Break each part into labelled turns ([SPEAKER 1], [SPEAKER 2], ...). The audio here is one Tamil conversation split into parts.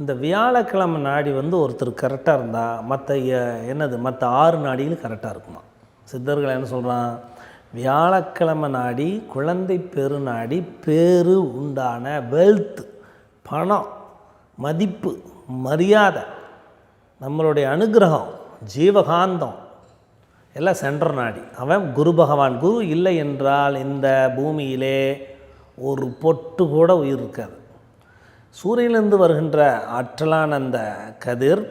[SPEAKER 1] இந்த வியாழக்கிழமை நாடி வந்து ஒருத்தர் கரெக்டாக இருந்தால் மற்ற என்னது மற்ற ஆறு நாடிகளும் கரெக்டாக இருக்குமா? சித்தர்கள் என்ன சொல்கிறான் வியாழக்கிழமை நாடி குழந்தை பெரு நாடி பேரு உண்டான வெல்த் பணம் மதிப்பு மரியாதை நம்மளுடைய அனுகிரகம் ஜீவகாந்தம் எல்லாம் சென்ற நாடி. அவன் குரு பகவான். குரு இல்லை என்றால் இந்த பூமியிலே ஒரு பொட்டு கூட உயிர் இருக்காது. சூரியனிலிருந்து வருகின்ற ஆற்றலான அந்த கதிர்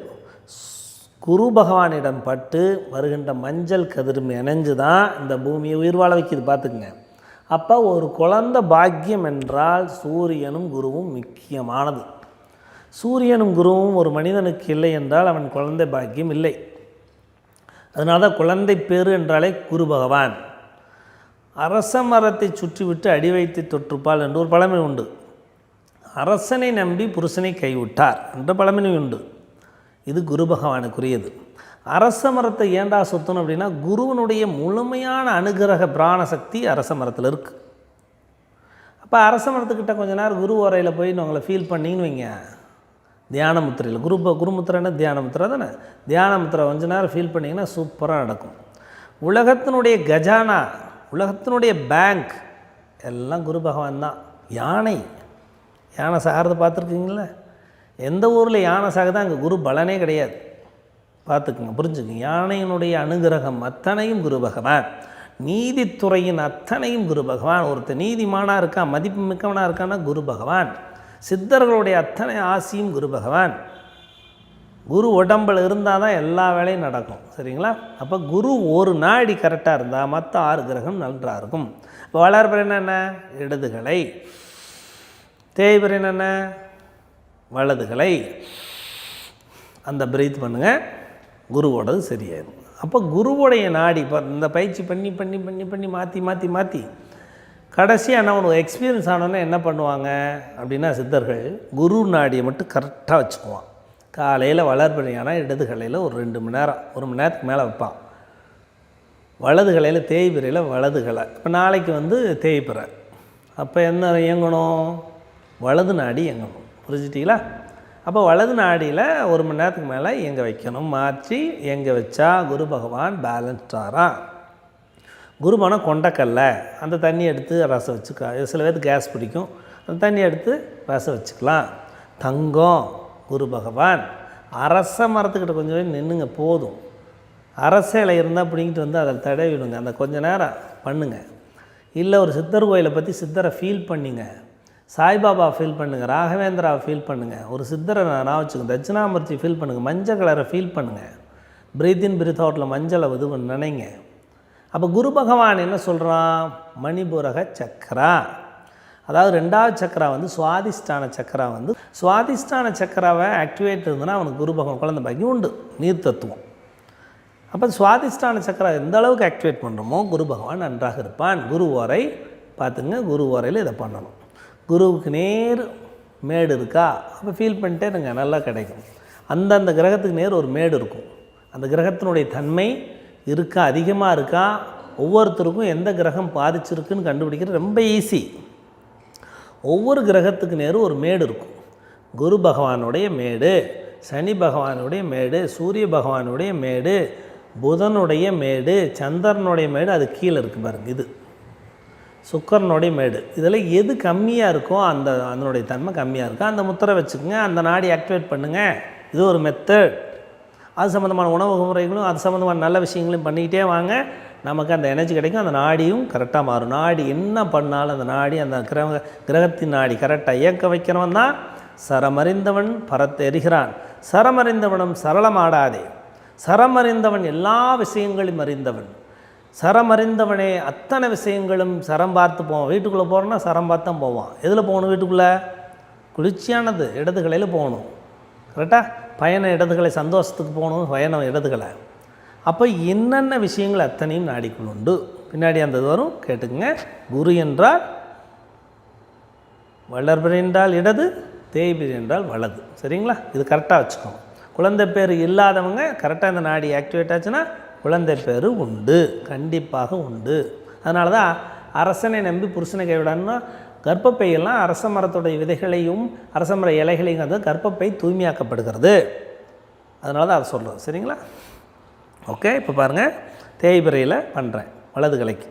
[SPEAKER 1] குரு பகவானிடம் பட்டு வருகின்ற மஞ்சள் கதிர் இணைஞ்சு தான் இந்த பூமியை உயிர் வாழ வைக்கிது பார்த்துக்குங்க. அப்போ ஒரு குழந்தை பாக்கியம் என்றால் சூரியனும் குருவும் முக்கியமானது. சூரியனும் குருவும் ஒரு மனிதனுக்கு இல்லை என்றால் அவன் குழந்தை பாக்கியம் இல்லை. அதனால தான் குழந்தை பேரு என்றாலே குரு பகவான். அரச மரத்தை சுற்றிவிட்டு அடி வைத்து தொற்றுப்பால் என்று ஒரு பழமை உண்டு. அரசனை நம்பி புருஷனை கைவிட்டார் என்ற பழமொழி உண்டு. இது குரு பகவானுக்குரியது. அரச மரத்தை ஏண்டா சுத்தணும் அப்படின்னா குருவனுடைய முழுமையான அனுகிரக பிராண சக்தி அரச மரத்தில் இருக்குது அப்போ அரச மரத்துக்கிட்ட கொஞ்ச நேரம் குரு உரையில் போய் உங்களை ஃபீல் பண்ணிங்கன்னு வைங்க. தியானமுத்திரையில் குரு குருமுத்திரன்னா தியானமுத்திரை தானே? தியானமுத்திரை கொஞ்ச நேரம் ஃபீல் பண்ணிங்கன்னா சூப்பராக நடக்கும். உலகத்தினுடைய கஜானா உலகத்தினுடைய பேங்க் எல்லாம் குரு பகவான் தான். யானை. யானை சாகிறது பார்த்துருக்கீங்களா? எந்த ஊரில் யானை சாகுதான் அங்கே குரு பலனே கிடையாது. பார்த்துக்குங்க புரிஞ்சுக்குங்க. யானையினுடைய அனுகிரகம் அத்தனையும் குரு பகவான். நீதித்துறையின் அத்தனையும் குரு பகவான். ஒருத்தர் நீதிமானாக இருக்கான் மதிப்பு மிக்கவனாக இருக்கான்னா குரு பகவான். சித்தர்களுடைய அத்தனை ஆசியும் குரு பகவான். குரு உடம்பில் இருந்தால் தான் எல்லா வேலையும் நடக்கும் சரிங்களா? அப்போ குரு ஒரு நாடி கரெக்டாக இருந்தால் மற்ற ஆறு கிரகம் நன்றாக இருக்கும் இப்போ என்ன? என்னென்ன இடதுகளை தேய்பிற என்ன வலதுகளை. அந்த பிரீத் பண்ணுங்கள் குருவோடது சரியாயிடும் அப்போ குருவோடைய நாடி இப்போ இந்த பயிற்சி பண்ணி பண்ணி பண்ணி பண்ணி மாற்றி மாற்றி மாற்றி கடைசியாக என்ன பண்ணுவோம்? எக்ஸ்பீரியன்ஸ் ஆனோன்னே என்ன பண்ணுவாங்க? அப்படின்னா சித்தர்கள் குரு நாடியை மட்டும் கரெக்டாக வச்சுக்குவான். காலையில் வளர்பிறையானா இடது கலையில் ஒரு ரெண்டு மணி நேரம் ஒரு மணி நேரத்துக்கு மேலே வைப்பான். வலது கலையில் தேய்பிறையில் வலது கலை. இப்போ நாளைக்கு வந்து தேய்பிறை. அப்போ என்ன இயங்கணும்? வலது நாடி இயங்கணும். புரிஞ்சிட்டிங்களா? அப்போ வலது நாடியில் ஒரு மணி நேரத்துக்கு மேலே இயங்க வைக்கணும். மாற்றி இயங்க வச்சா குரு பகவான் பேலன்ஸ்டாரான் குருமணம் கொண்டக்கல்ல. அந்த தண்ணி எடுத்து ரசம் வச்சுக்க. சில பேருக்கு கேஸ் பிடிக்கும். அந்த தண்ணி எடுத்து ரசம் வச்சுக்கலாம். தங்கம் குரு பகவான். அரச மரத்துக்கிட்ட கொஞ்சம் நின்றுங்க போதும். அரச இலை இருந்தால் பிடிங்கிட்டு வந்து அதில் தடவிடுங்க. அந்த கொஞ்ச நேரம் பண்ணுங்க. இல்லை ஒரு சித்தர் கோயிலை பற்றி சித்தரை ஃபீல் பண்ணிங்க. சாய்பாபா ஃபீல் பண்ணுங்கள் ராகவேந்திராவை ஃபீல் பண்ணுங்கள் ஒரு சித்தரை நான் வச்சுக்கோங்க தட்சிணாமூர்த்தி ஃபீல் பண்ணுங்கள் மஞ்சள் கலரை ஃபீல் பண்ணுங்கள் பிரீத் இன் பிரீத் அவுட்டில் மஞ்சளை இது பண்ணி நினைங்க. அப்போ குரு பகவான் என்ன சொல்கிறான் மணிபுரக சக்கரா. அதாவது ரெண்டாவது சக்கரா வந்து சுவாதிஷ்டான சக்கரா வந்து சுவாதிஷ்டான சக்கராவை ஆக்டிவேட் இருந்ததுன்னா அவனுக்கு குரு பகவான் குழந்தை பாக்கி உண்டு நீர் தத்துவம். அப்போ சுவாதிஷ்டான சக்கரா எந்த அளவுக்கு ஆக்டிவேட் பண்ணுறோமோ குரு பகவான் நன்றாக இருப்பான். குரு ஓரை பார்த்துங்க குரு ஓரையில் இதை பண்ணணும். குருவுக்கு நேர் மேடு இருக்கா? அப்போ ஃபீல் பண்ணிட்டே இருங்க நல்லா கிடைக்கும். அந்தந்த கிரகத்துக்கு நேர் ஒரு மேடு இருக்கும். அந்த கிரகத்தினுடைய தன்மை இருக்கா அதிகமாக இருக்கா? ஒவ்வொருத்தருக்கும் எந்த கிரகம் பாதிச்சிருக்குன்னு கண்டுபிடிக்கிறது ரொம்ப ஈஸி ஒவ்வொரு கிரகத்துக்கு நேரும் ஒரு மேடு இருக்கும். குரு பகவானுடைய மேடு சனி பகவானுடைய மேடு சூரிய பகவானுடைய மேடு புதனுடைய மேடு சந்திரனுடைய மேடு அது கீழே இருக்குது பாருங்க இது. சுக்கரனுடைய மேடு. இதில் எது கம்மியாக இருக்கோ அந்த அதனுடைய தன்மை கம்மியாக இருக்கோ? அந்த முத்திரை வச்சுக்கோங்க அந்த நாடி ஆக்டிவேட் பண்ணுங்கள் இது ஒரு மெத்தட் அது சம்மந்தமான உணவு முறைகளும் அது சம்மந்தமான நல்ல விஷயங்களையும் பண்ணிக்கிட்டே வாங்க. நமக்கு அந்த எனர்ஜி கிடைக்கும் அந்த நாடியும் கரெக்டாக மாறும். நாடி என்ன பண்ணாலும் அந்த நாடி அந்த கிரக கிரகத்தின் நாடி கரெக்டாக இயக்க வைக்கிறவன் தான் சரமறிந்தவன் பரத்தை எறிகிறான் சரமறிந்தவனும் சரளமாடாதே. சரமறிந்தவன் எல்லா விஷயங்களையும் அறிந்தவன். சரம் அறிந்தவனே அத்தனை விஷயங்களும் சரம் பார்த்து போவான். வீட்டுக்குள்ளே போகிறோன்னா சரம் பார்த்து தான் போவான். எதில் போகணும் வீட்டுக்குள்ளே? குளிர்ச்சியானது இடதுகளையில் போகணும். கரெக்டாக பயண இடதுகளை சந்தோஷத்துக்கு போகணும் பயணம் இடதுகளை. அப்போ என்னென்ன விஷயங்கள் அத்தனையும் நாடிக்கொண்டு பின்னாடி அந்த இது வரும். கேட்டுக்குங்க. குரு என்றால் வளர்பிறை என்றால் இடது தேய்பிறை என்றால் வலது. சரிங்களா? இது கரெக்டாக வச்சுக்கோங்க குழந்தை பேர் இல்லாதவங்க கரெக்டாக இந்த நாடி ஆக்டிவேட் ஆச்சுன்னா குழந்தை பேர் உண்டு கண்டிப்பாக உண்டு. அதனால தான் அரசனை நம்பி புருஷனை கைவிடான்னா கர்ப்பப்பையெல்லாம் அரச மரத்துடைய விதைகளையும் அரச மர இலைகளையும் வந்து கர்ப்பப்பை தூய்மையாக்கப்படுகிறது. அதனால தான் அதை சொல்கிறோம் சரிங்களா? ஓகே இப்போ பாருங்கள் தேய்பிரையில் பண்ணுறேன் வலது கலைக்கு.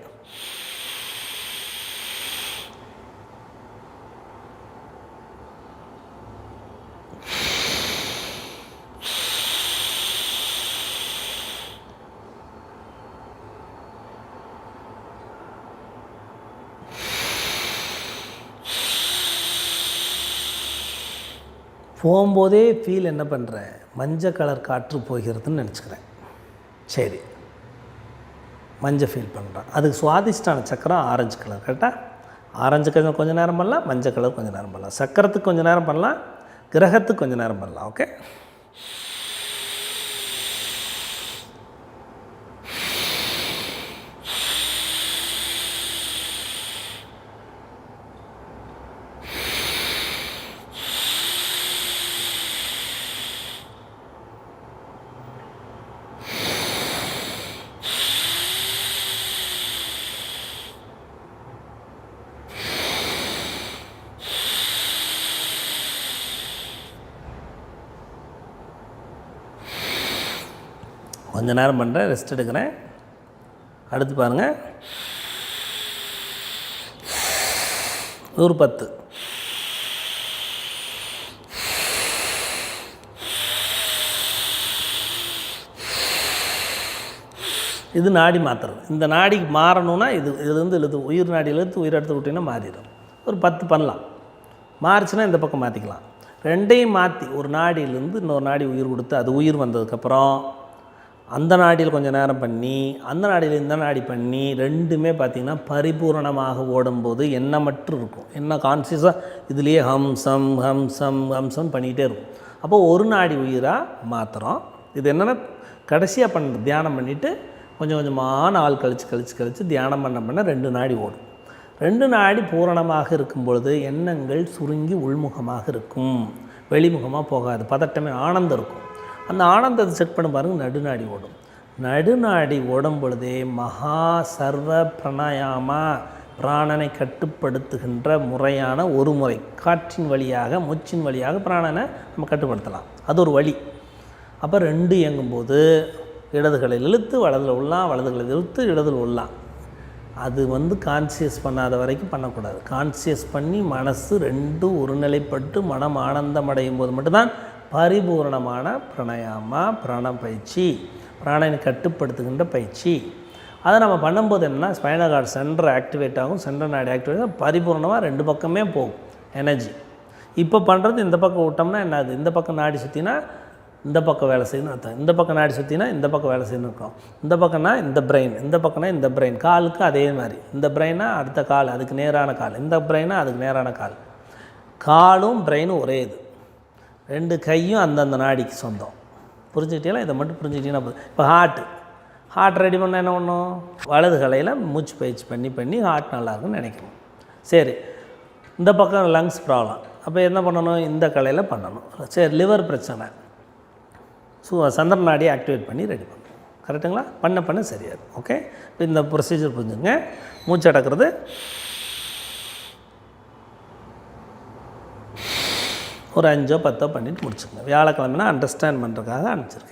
[SPEAKER 1] போகும்போதே ஃபீல் என்ன பண்ணுறேன் மஞ்சள் கலர் காற்று போகிறதுன்னு நினச்சிக்கிறேன். சரி. மஞ்சள் ஃபீல் பண்ணுறேன் அதுக்கு சுவாதிஷ்டான சக்கரம் ஆரஞ்சு கலர் கரெக்டாக ஆரஞ்சு கலர் கொஞ்சம் நேரம் பண்ணலாம் மஞ்சள் கலர் கொஞ்சம் நேரம் பண்ணலாம். சக்கரத்துக்கு கொஞ்சம் நேரம் பண்ணலாம் கிரகத்துக்கு கொஞ்சம் நேரம் பண்ணலாம். ஓகே கொஞ்ச நேரம் பண்ணுறேன் ரெஸ்ட் எடுக்கிறேன். அடுத்து பாருங்கள் நூறு பத்து. இது நாடி மாற்றுறது இந்த நாடிக்கு மாறணும்னா இது இதுலேருந்து இழுத்து உயிர் நாடி இழுத்து உயிர் எடுத்து விட்டிங்கன்னா மாறிடும். ஒரு பத்து பண்ணலாம். மாறுச்சுன்னா இந்த பக்கம் மாற்றிக்கலாம் ரெண்டையும் மாற்றி ஒரு நாடியிலேருந்து இன்னொரு நாடி உயிர் கொடுத்து அது உயிர் வந்ததுக்கப்புறம் அந்த நாடியில் கொஞ்சம் நேரம் பண்ணி அந்த நாடியில் இந்த நாடி பண்ணி ரெண்டுமே பார்த்திங்கன்னா பரிபூரணமாக ஓடும்போது என்ன மட்டும் இருக்கும். என்ன கான்சியஸாக இதுலேயே ஹம்சம் ஹம்சம் ஹம்சம் பண்ணிகிட்டே இருக்கும். அப்போது ஒரு நாடி உயிராக மாற்றுறோம் இது என்னென்னா கடைசியாக பண்ண தியானம் பண்ணிவிட்டு கொஞ்சம் கொஞ்சமாக நாள் கழித்து கழித்து கழித்து தியானம் பண்ண பண்ண ரெண்டு நாடி ஓடும். ரெண்டு நாடி பூரணமாக இருக்கும் பொழுது எண்ணங்கள் சுருங்கி உள்முகமாக இருக்கும். வெளிமுகமாக போகாது. பதட்டமே ஆனந்தம் இருக்கும். அந்த ஆனந்தத்தை செக் பண்ண பாருங்கள் நடுநாடி ஓடும். நடுநாடி ஓடும் பொழுதே மகா சர்வ பிரணாயாமா பிராணனை கட்டுப்படுத்துகின்ற முறையான ஒரு முறை காற்றின் வழியாக மூச்சின் வழியாக பிராணனை நம்ம கட்டுப்படுத்தலாம். அது ஒரு வழி. அப்போ ரெண்டு இயங்கும்போது இடதுகளில் இழுத்து வலதில் உள்ளலாம் வலதுகளில் இழுத்து இடதில் உள்ளலாம் அது வந்து கான்சியஸ் பண்ணாத வரைக்கும் பண்ணக்கூடாது. கான்சியஸ் பண்ணி மனசு ரெண்டும் ஒருநிலைப்பட்டு மனம் ஆனந்தம் அடையும் போது மட்டும்தான் பரிபூரணமான பிரணயாமா பிராண பயிற்சி பிராணனை கட்டுப்படுத்துகின்ற பயிற்சி. அதை நம்ம பண்ணும்போது என்னென்னா ஸ்பைனல் கார்டு சென்டர் ஆக்டிவேட் ஆகும் சென்டர் நாடி ஆக்டிவேட் ஆகும் பரிபூர்ணமாக ரெண்டு பக்கமே போகும் எனர்ஜி இப்போ பண்ணுறது இந்த பக்கம் விட்டோம்னா என்னது? இந்த பக்கம் நாடி சுற்றினா இந்த பக்கம் வேலை செய்யணும் அர்த்தம். இந்த பக்கம் நாடி சுற்றினா இந்த பக்கம் வேலை செய்யணும் இருக்கும் இந்த பக்கம்னா இந்த பிரெயின் இந்த பக்கம்னா இந்த பிரெயின் காலுக்கு அதே மாதிரி. இந்த பிரெயினா அடுத்த கால் அதுக்கு நேரான கால். இந்த பிரெயினா அதுக்கு நேரான கால். காலும் பிரெயினும் ஒரே இது. ரெண்டு கையும் அந்தந்த நாடிக்கு சொந்தம். புரிஞ்சுக்கிட்டீங்களா? இதை மட்டும் புரிஞ்சுக்கிட்டீங்கன்னா போதும். இப்போ ஹார்ட்டு ஹார்ட் ரெடி பண்ண என்ன பண்ணும்? வலது கலையில் மூச்சு பயிற்சி பண்ணி பண்ணி ஹார்ட் நல்லாயிருக்குன்னு நினைக்கணும். சரி. இந்த பக்கம் லங்ஸ் ப்ராப்ளம் அப்போ என்ன பண்ணணும்? இந்த கலையில் பண்ணணும். சரி லிவர் பிரச்சனை. ஸோ சந்திரன் நாடியை ஆக்டிவேட் பண்ணி ரெடி பண்ணணும். கரெக்டுங்களா பண்ண பண்ண சரியாது ஓகே இப்போ இந்த ப்ரொசீஜர் புரிஞ்சுங்க மூச்சு அடக்கிறது ஒரு அஞ்சோ பத்தோ பண்ணிவிட்டு முடிச்சுங்க வியாழக்கிழமைனா அண்டர்ஸ்டாண்ட் பண்ணுறதுக்காக அனுப்பிச்சிருக்கேன்.